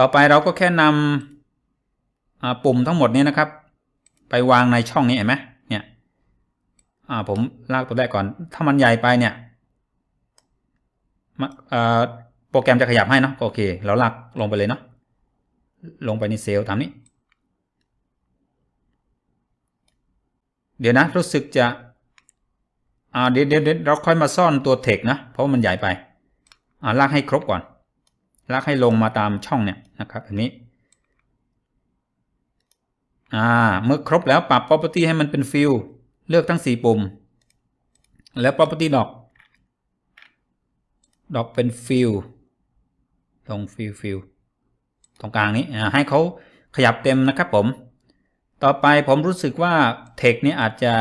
ต่อไปเราก็แค่นำอ่าปุ่มทั้งหมดนี้นะครับ ไปวางในช่องนี้เห็นไหมเนี่ยผมลากตัวแรกก่อน ถ้ามันใหญ่ไปเนี่ยโปรแกรมจะขยับให้เนาะโอเค เราลากลงไปเลยเนาะลงไปในเซลล์ตามนี้ เดี๋ยวนะรู้สึกจะเดี๋ยวเดี๋ยวเราค่อยมาซ่อนตัวเทคนะ เพราะมันใหญ่ไปลากให้ครบก่อน ลากให้ลงมาตามช่องเนี่ยนะครับอันนี้ อ่า เมื่อครบแล้วปรับ property ให้มันเป็น fill เลือกทั้ง 4 ปุ่ม แล้ว property dock dock เป็น fill ตรง fill fill ตรงกลางนี้อ่าให้เขาขยับเต็มนะครับผม ต่อไปผมรู้สึกว่า text นี้อาจจะ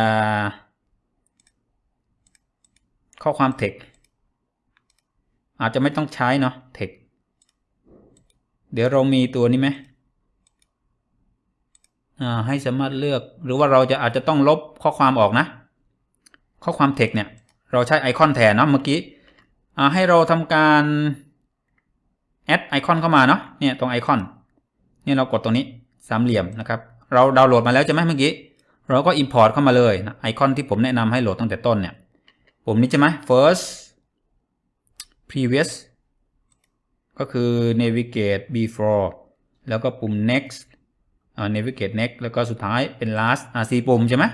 ข้อความ text อาจจะไม่ต้องใช้เนาะ text เดี๋ยวเรามีตัวนี้ไหมอ่าให้สามารถเลือกหรือว่าเราจะอาจจะต้องลบข้อความออกนะ ข้อความ text เนี่ย เราใช้ไอคอนแทนเนาะเมื่อกี้อ่าให้เราทำการ add ไอคอนเข้ามาเนาะเนี่ยตรงไอคอนเนี่ยเรากดตรงนี้สามเหลี่ยมนะครับ เราดาวน์โหลดมาแล้วใช่ไหมเมื่อกี้ เราก็ import เข้ามาเลยนะไอคอนที่ผมแนะนำให้โหลดตั้งแต่ต้นเนี่ยปุ่มนี้ใช่ไหม first previous ก็คือ navigate before แล้วก็ปุ่ม next อ่า navigate next แล้วก็สุดท้ายเป็น last อ่าสี่ปุ่มใช่ไหม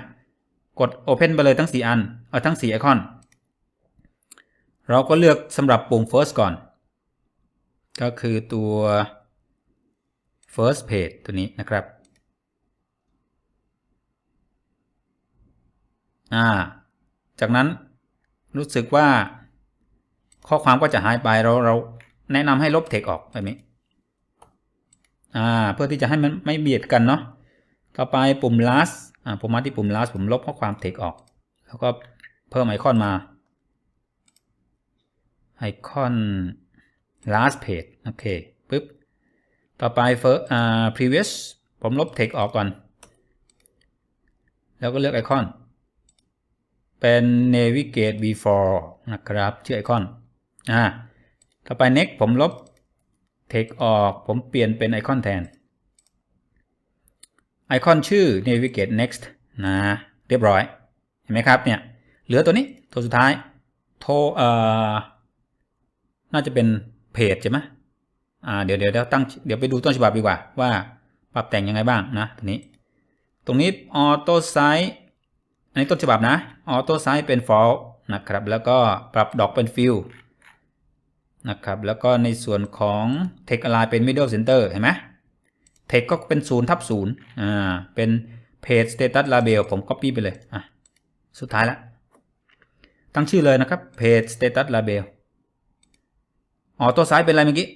กด open ไปเลยทั้ง 4 อันเออทั้ง 4 ไอคอน เราก็เลือกสำหรับปุ่ม first ก่อน ก็คือตัว first page ตัวนี้นะครับอ่าจากนั้นรู้สึกว่าข้อความก็จะหายไปเราเรา แนะนำให้ลบเทคออกแบบนี้ อ่า เพื่อที่จะให้มันไม่เบียดกันเนาะ ต่อไปปุ่ม last อ่า ผมมาที่ปุ่ม last ผมลบข้อความเทคออก แล้วก็เพิ่มไอคอนมา ไอคอน last page โอเค ปึ๊บ ต่อไป first อ่า previous ผมลบเทคออกก่อน แล้วก็เลือกไอคอน เป็น navigate before นะครับ ชื่อไอคอน อ่า ต่อไป next ผมลบ text ออก ผมเปลี่ยนเป็นไอคอนแทน ไอคอนชื่อ navigate next นะ เรียบร้อย เห็นไหมครับเนี่ย เหลือตัวนี้ตัวสุดท้าย โทเอ่อ น่าจะเป็นเพจใช่ไหมอ่า เดี๋ยวเดี๋ยวเดี๋ยวตั้ง เดี๋ยวไปดูต้นฉบับดีกว่า ว่าปรับแต่งยังไงบ้างนะตัวนี้ ตรงนี้ auto size อันนี้ต้นฉบับนะ auto size เป็น false นะครับ แล้วก็ปรับดอกเป็น fill นะครับแล้วก็ในส่วนของ text align เป็น middle center เห็นไหม text ก็เป็น0ทับ0อ่าเป็น page status label ผม copy ไปเลยอะสุดท้ายละตั้งชื่อเลยนะครับ page status label auto size เป็นอะไรเมื่อกี้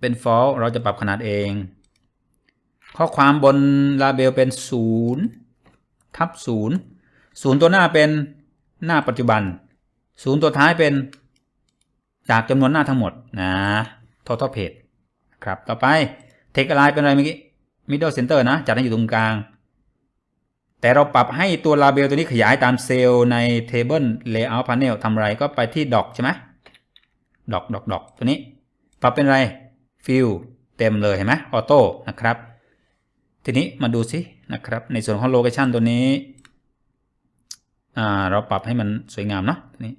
เป็น false เราจะปรับขนาดเอง ข้อความบน label เป็น0ทับ0 0ตัวหน้าเป็นหน้าปัจจุบัน0ตัวท้ายเป็น จากจำนวนหน้าทั้งหมดนะ total page ครับ ต่อไป text align เป็นอะไรเมื่อกี้ middle center นะ จัดให้อยู่ตรงกลาง แต่เราปรับให้ตัว label ตัวนี้ขยายตามเซลล์ใน table layout panel ทำอะไรก็ไปที่ doc ใช่ไหม doc doc doc ตัวนี้ ปรับเป็นอะไร fill เต็มเลยเห็นไหม auto นะครับ ทีนี้มาดูสินะครับ ในส่วนของ location ตัวนี้ เราปรับให้มันสวยงามเนาะตัวนี้